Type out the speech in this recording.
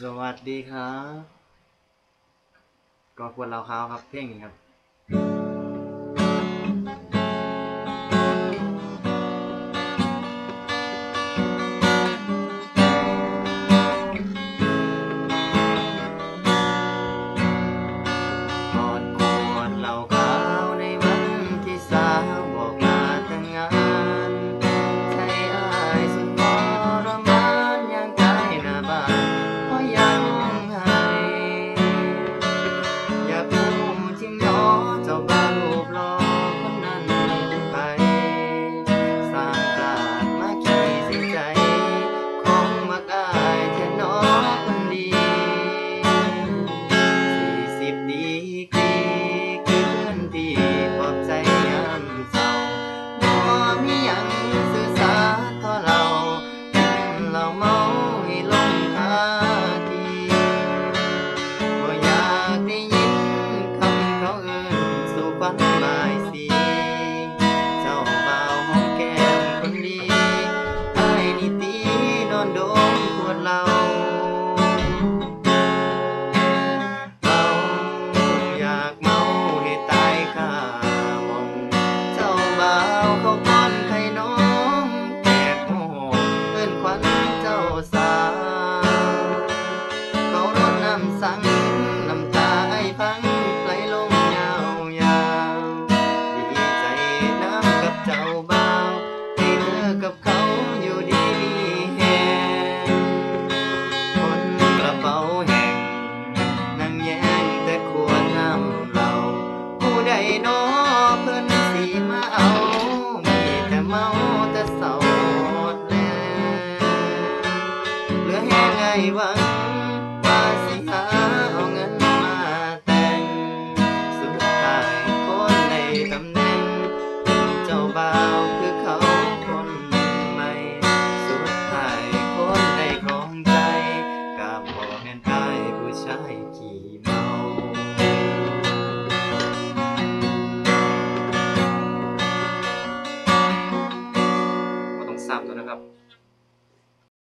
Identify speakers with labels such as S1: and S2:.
S1: สวัสดีครับก็ควรเราเขาครับ เพ่งครับ เจ้าบ่าวให้เลิกกับเขาอยู่ดีมีแหงคนกระเป๋าแหงนั่งแย่งแต่ควรนำเราผู้ใดน้อเพื่อนสีมาเอา มีแต่เมาแต่เศร้าหมดแล้วเหลือแห้งไงวัง